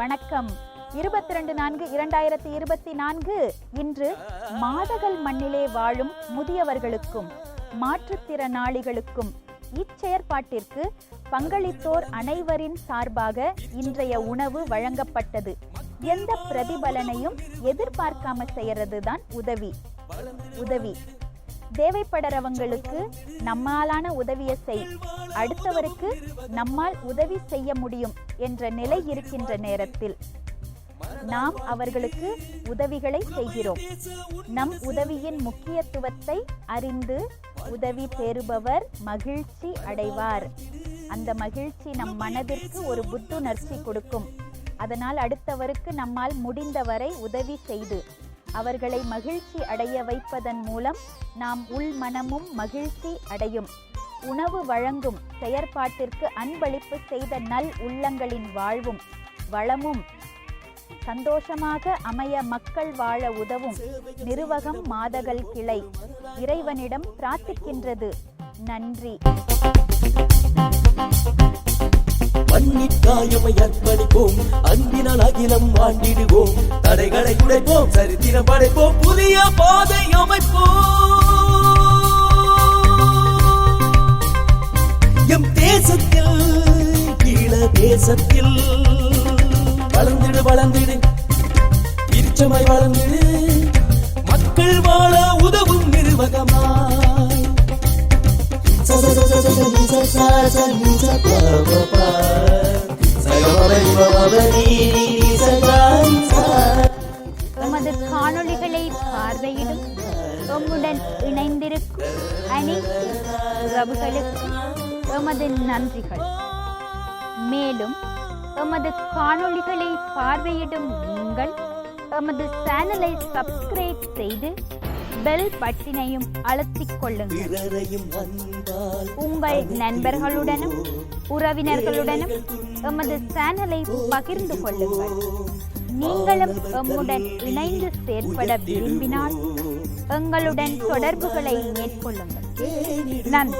வணக்கம். இருபத்தி ரெண்டு நான்கு இரண்டாயிரத்தி இருபத்தி நான்கு. இன்று மாதகள் மண்ணிலே வாழும் முதியவர்களுக்கும் மாற்றுத்திறனாளிகளுக்கும் இச்செயற்பாட்டிற்கு பங்களித்தோர் அனைவரின் சார்பாக இன்றைய உணவு வழங்கப்பட்டது. எந்த பிரதிபலனையும் எதிர்பார்க்காம செய்யறது தான் உதவி. உதவி. தேவைப்படுறவங்களுக்கு நம்மாலான உதவியை செய். அடுத்தவருக்கு நம்மால் உதவி செய்ய முடியும் என்ற நிலை இருக்கின்ற நேரத்தில் நாம் அவர்களுக்கு உதவிகளை செய்கிறோம். நம் உதவியின் முக்கியத்துவத்தை அறிந்து உதவி பெறுபவர் மகிழ்ச்சி அடைவார். அந்த மகிழ்ச்சி நம் மனதிற்கு ஒரு புத்துணர்ச்சி கொடுக்கும். அதனால் அடுத்தவருக்கு நம்மால் முடிந்தவரை உதவி செய்து அவர்களை மகிழ்ச்சி அடைய வைப்பதன் மூலம் நாம் உள் மனமும் மகிழ்ச்சி அடையும். உணவு வழங்கும் செயற்பாட்டிற்கு அன்பளிப்பு செய்த நல் உள்ளங்களின் வாழ்வும் வளமும் சந்தோஷமாக அமைய மக்கள் வாழ உதவும் நிர்வகம் மாதகள் கிளை. இறைவனிடம் பிரார்த்திக்கின்றது. நன்றி. மன்னிக்காயமை அர்ப்பணிப்போம் அன்பினால் அகிலம் ஆண்டிடுவோம் தடைகளை உடைப்போம். சரித்திரம் படைப்போம். புதிய பாதை அமைப்போம். எம் தேசத்தில் கீழ தேசத்தில் வளர்ந்திடு வளர்ந்திடு. இருச்சமாய் வளர்ந்திடு. மக்கள் வாழ உதவும் நிர்வகமாய். எமது காணொளிகளை பார்வையிடும் எம்முடன் இணைந்திருக்கும் அனைத்து உறவுகளுக்கு எமது நன்றிகள். மேலும் எமது காணொளிகளை பார்வையிடும் நீங்கள் எமது சேனலை சப்ஸ்கிரைப் செய்து பெல் பட்டினையும் அழுத்திக் கொள்ளுங்கள். உங்கள் நண்பர்களுடனும் உறவினர்களுடனும் எமது சேனலை பகிர்ந்து கொள்ளுங்கள். நீங்களும் எம்முடன் இணைந்து செயற்பட விரும்பினால் எங்களுடன் தொடர்புகளை மேற்கொள்ளுங்கள். நன்றி.